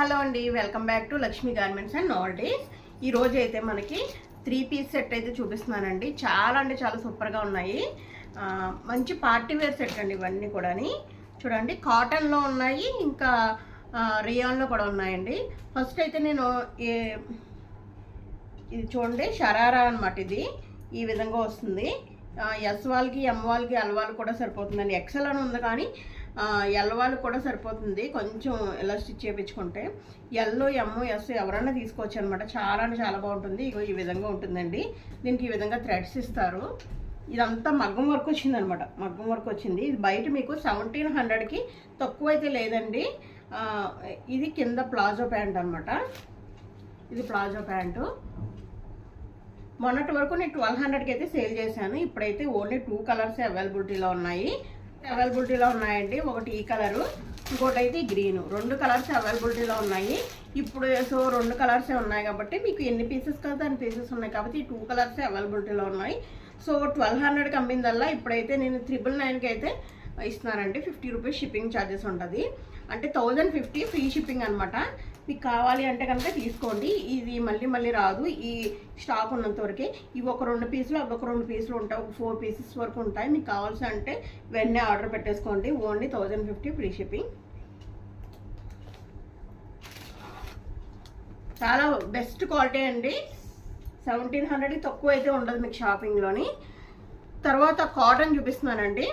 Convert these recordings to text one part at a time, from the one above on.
Hello అండి welcome back to Lakshmi garments and నాల్డీస్ ఈరోజు అయితే మనకి త్రీ పీస్ సెట్ అయితే చూపిస్తున్నానండి. చాలా అంటే చాలా సూపర్గా ఉన్నాయి. మంచి పార్టీ వేర్ సెట్ అండి ఇవన్నీ కూడాని. చూడండి కాటన్లో ఉన్నాయి ఇంకా రియాన్లో కూడా ఉన్నాయండి. ఫస్ట్ అయితే నేను ఏ- ఇది చూడండి షరారా అనమాట ఇది. ఈ విధంగా వస్తుంది. ఎస్ వాళ్ళకి ఎం వాళ్ళకి ఎల్ వాళ్ళకి కూడా సరిపోతుందండి. ఎక్సెల్ అని ఉంది కానీ ఆ, కూడా సరిపోతుంది. కొంచెం ఎలా స్టిచ్ చేయించుకుంటే ఎల్లో ఎమ్ము ఎస్ ఎవరైనా తీసుకోవచ్చు అనమాట చాలా అంటే చాలా బాగుంటుంది. ఇగో ఈ విధంగా ఉంటుందండి. దీనికి ఈ విధంగా థ్రెడ్స్ ఇస్తారు. ఇదంతా మగ్గం వర్క్ వచ్చింది అనమాట మగ్గం వర్క్ వచ్చింది. ఇది బయట మీకు సెవెంటీన్ హండ్రెడ్కి తక్కువ అయితే లేదండి. ఇది కింద ప్లాజో ప్యాంట్ అనమాట ఇది ప్లాజో ప్యాంటు. మొన్నటి వరకు నేను ట్వెల్వ్ హండ్రెడ్కి అయితే సేల్ చేశాను. ఇప్పుడైతే ఓన్లీ టూ కలర్స్ అవైలబిలిటీలో ఉన్నాయి. అవైలబిలిటీలో ఉన్నాయండి. ఒకటి ఈ కలరు ఇంకోటి అయితే గ్రీన్. రెండు కలర్స్ అవైలబిలిటీలో ఉన్నాయి. ఇప్పుడు సో రెండు కలర్సే ఉన్నాయి కాబట్టి మీకు ఎన్ని పీసెస్ కదా అన్ని పీసెస్ ఉన్నాయి కాబట్టి టూ కలర్సే అవైలబిలిటీలో ఉన్నాయి. సో ట్వెల్వ్ హండ్రెడ్కి అమ్మిందల్లా ఇప్పుడైతే నేను త్రిబుల్ నైన్కి అయితే ఇస్తున్నానండి. ఫిఫ్టీ రూపీస్ షిప్పింగ్ ఛార్జెస్ ఉంటుంది. అంటే థౌజండ్ ఫిఫ్టీ ఫ్రీ షిప్పింగ్ అనమాట మీకు కావాలి అంటే కనుక తీసుకోండి. ఇది మళ్ళీ మళ్ళీ రాదు. ఈ స్టాక్ ఉన్నంత వరకే. ఇవి ఒక రెండు పీసులు అవి ఒక రెండు పీసులు ఉంటాయి. ఒక ఫోర్ పీసెస్ వరకు ఉంటాయి. మీకు కావాల్సి అంటే వెన్నే ఆర్డర్ పెట్టేసుకోండి. Only thousand fifty free shipping. చాలా బెస్ట్ క్వాలిటీ అండి. సెవెంటీన్ హండ్రెడ్కి తక్కువ అయితే ఉండదు మీకు షాపింగ్లోని. తర్వాత కాటన్ చూపిస్తున్నానండి.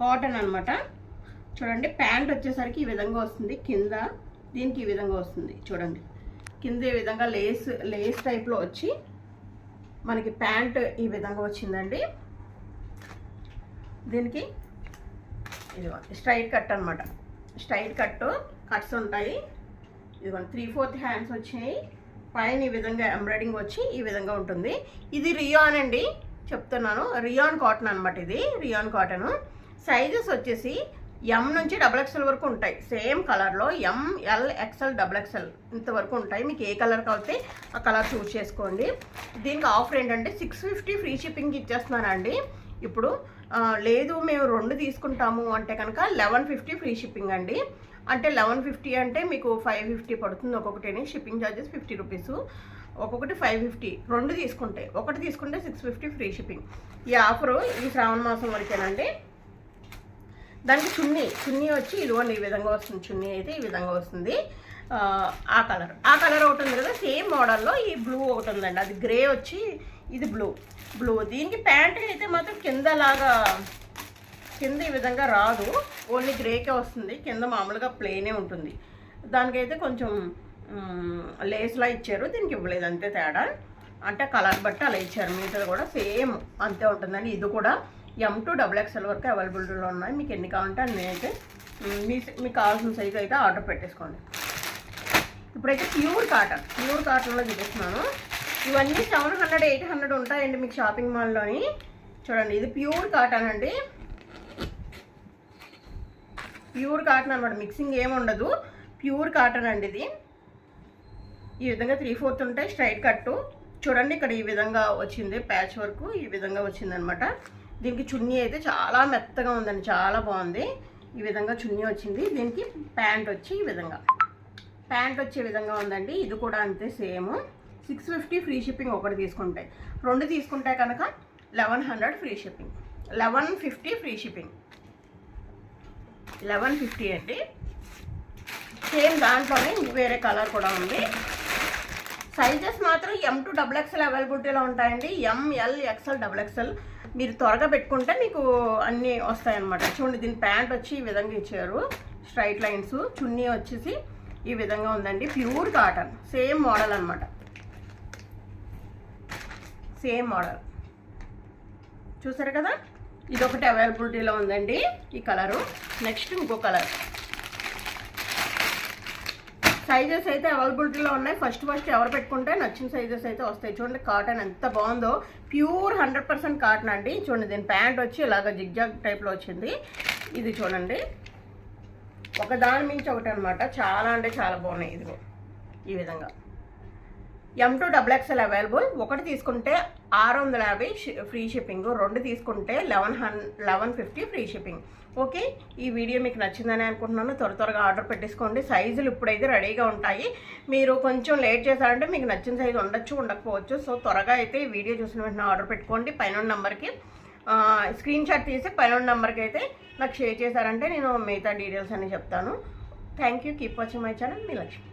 కాటన్ అనమాట చూడండి ప్యాంట్ వచ్చేసరికి ఈ విధంగా వస్తుంది. కింద దీనికి ఈ విధంగా వస్తుంది చూడండి. కింద ఈ విధంగా లేస్ లేస్ టైప్లో వచ్చి మనకి ప్యాంట్ ఈ విధంగా వచ్చిందండి. దీనికి ఇది స్ట్రైట్ కట్ అనమాట స్ట్రైట్ కట్ కట్స్ ఉంటాయి. ఇదిగోండి త్రీ ఫోర్త్ హ్యాండ్స్ వచ్చాయి. పైన ఈ విధంగా ఎంబ్రాయిడింగ్ వచ్చి ఈ విధంగా ఉంటుంది. ఇది రియాన్ అండి చెప్తున్నాను. రియాన్ కాటన్ అనమాట ఇది రియాన్ కాటన్ సైజెస్ వచ్చేసి ఎం నుంచి డబుల్ ఎక్స్ఎల్ వరకు ఉంటాయి. సేమ్ కలర్లో M L XL double XL ఇంతవరకు ఉంటాయి. మీకు ఏ కలర్ కావాలితే ఆ కలర్ చూస్ చేసుకోండి. దీనికి ఆఫర్ ఏంటంటే సిక్స్ ఫిఫ్టీ ఫ్రీ షిప్పింగ్ ఇచ్చేస్తున్నానండి. ఇప్పుడు లేదు మేము రెండు తీసుకుంటాము అంటే కనుక లెవెన్ ఫిఫ్టీ ఫ్రీ షిప్పింగ్ అండి. అంటే లెవెన్ ఫిఫ్టీ అంటే మీకు ఫైవ్ ఫిఫ్టీ పడుతుంది. ఒక్కొక్కటిని షిప్పింగ్ ఛార్జెస్ ఫిఫ్టీ రూపీస్ ఒక్కొక్కటి ఫైవ్ ఫిఫ్టీ రెండు తీసుకుంటే ఒకటి తీసుకుంటే సిక్స్ ఫిఫ్టీ ఫ్రీ షిప్పింగ్ ఈ ఆఫరు ఈ శ్రావణ మాసం వరకేనండి. దానికి చున్నీ చున్నీ వచ్చి ఇదిగోండి ఈ విధంగా వస్తుంది చున్నీ అయితే ఈ విధంగా వస్తుంది. ఆ, కలర్ ఆ కలర్ ఒకటి ఉంది కదా సేమ్ మోడల్లో ఈ బ్లూ ఒకటి ఉందండి. అది గ్రే వచ్చి ఇది బ్లూ బ్లూ దీనికి ప్యాంట్ అయితే మాత్రం కింద లాగా కింద ఈ విధంగా రాదు. ఓన్లీ గ్రేకే వస్తుంది. కింద మామూలుగా ప్లేనే ఉంటుంది. దానికైతే కొంచెం లేస్లా ఇచ్చారు. దీనికి ఇవ్వలేదు అంతే తేడా. అంటే కలర్ బట్టి అలా ఇచ్చారు. మిగతాది కూడా సేమ్ అంతే ఉంటుందండి. ఇది కూడా ఎం టు డబుల్ ఎక్స్ఎల్ వరకు అవైలబిలిటీలో ఉన్నాయి. మీకు ఎన్ని కావాలంటే అన్నీ అయితే మీ మీకు కావాల్సిన సైజ్ అయితే ఆర్డర్ పెట్టేసుకోండి. ఇప్పుడైతే ప్యూర్ కాటన్ ప్యూర్ కాటన్లో చూపిస్తున్నాను. ఇవన్నీ సెవెన్ హండ్రెడ్ ఎయిట్ హండ్రెడ్ ఉంటాయండి మీకు షాపింగ్ మాల్లోని చూడండి ఇది ప్యూర్ కాటన్ అండి. ప్యూర్ కాటన్ అనమాట మిక్సింగ్ ఏమి ఉండదు. ప్యూర్ కాటన్ అండి ఇది. ఈ విధంగా త్రీ ఫోర్త్ ఉంటాయి స్ట్రైట్ కట్టు చూడండి ఇక్కడ ఈ విధంగా వచ్చింది ప్యాచ్ వర్క్ ఈ విధంగా వచ్చింది అనమాట దీనికి చున్నీ అయితే చాలా మెత్తగా ఉందండి చాలా బాగుంది. ఈ విధంగా చున్నీ వచ్చింది. దీనికి ప్యాంట్ వచ్చి ఈ విధంగా. ప్యాంట్ వచ్చే విధంగా ఉందండి. ఇది కూడా అంతే same. Six fifty free shipping ఒకటి తీసుకుంటే. రెండు తీసుకుంటే కనుక eleven hundred free shipping. Eleven fifty free shipping. Eleven fifty అండి. సేమ్ దాంట్లోనే వేరే కలర్ కూడా ఉంది. సైజెస్ మాత్రం ఎం టు డబుల్ ఎక్స్ఎల్ అవైలబిలిటీలో ఉంటాయండి. ఎంఎల్ ఎక్స్ఎల్ డబుల్ ఎక్స్ఎల్ మీరు త్వరగా పెట్టుకుంటే మీకు అన్నీ వస్తాయన్నమాట. చూడండి దీని ప్యాంట్ వచ్చి ఈ విధంగా ఇచ్చారు. స్ట్రైట్ లైన్స్ చున్నీ వచ్చేసి ఈ విధంగా ఉందండి. ప్యూర్ కాటన్ సేమ్ మోడల్ అన్నమాట. సేమ్ మోడల్ చూసారు కదా? ఇది ఒకటి అవైలబిలిటీలో ఉందండి ఈ కలరు నెక్స్ట్ ఇంకో కలర్ సైజెస్ అయితే అవైలబిలిటీలో ఉన్నాయి. ఫస్ట్ ఫస్ట్ ఎవరు పెట్టుకుంటే నచ్చిన సైజెస్ అయితే వస్తాయి. చూడండి కాటన్ ఎంత బాగుందో. ప్యూర్ హండ్రెడ్ పర్సెంట్ కాటన్ అండి. చూడండి దీని ప్యాంట్ వచ్చి ఇలాగ జిగ్జాగ్ టైప్లో వచ్చింది. ఇది చూడండి. ఒక దాని మించి ఒకటి అనమాట చాలా అంటే చాలా బాగున్నాయి. ఇదిగో ఈ విధంగా. M two double XL available ఒకటి తీసుకుంటే ఆరు వందల యాభై ఫ్రీ షిప్పింగ్ రెండు తీసుకుంటే లెవెన్ హన్ eleven fifty free shipping okay? ఈ వీడియో మీకు నచ్చిందని అనుకుంటున్నాను. త్వర త్వరగా ఆర్డర్ పెట్టేసుకోండి. సైజులు ఇప్పుడైతే రెడీగా ఉంటాయి. మీరు కొంచెం లేట్ చేశారంటే మీకు నచ్చిన సైజు ఉండొచ్చు ఉండకపోవచ్చు. సో త్వరగా అయితే ఈ వీడియో చూసిన వెంటనే ఆర్డర్ పెట్టుకోండి. పైన నెంబర్కి స్క్రీన్ షాట్ తీసి పైన నెంబర్కి అయితే నాకు షేర్ చేశారంటే నేను మిగతా డీటెయిల్స్ అన్ని చెప్తాను. Thank you keep watching my channel. Me Lakshmi.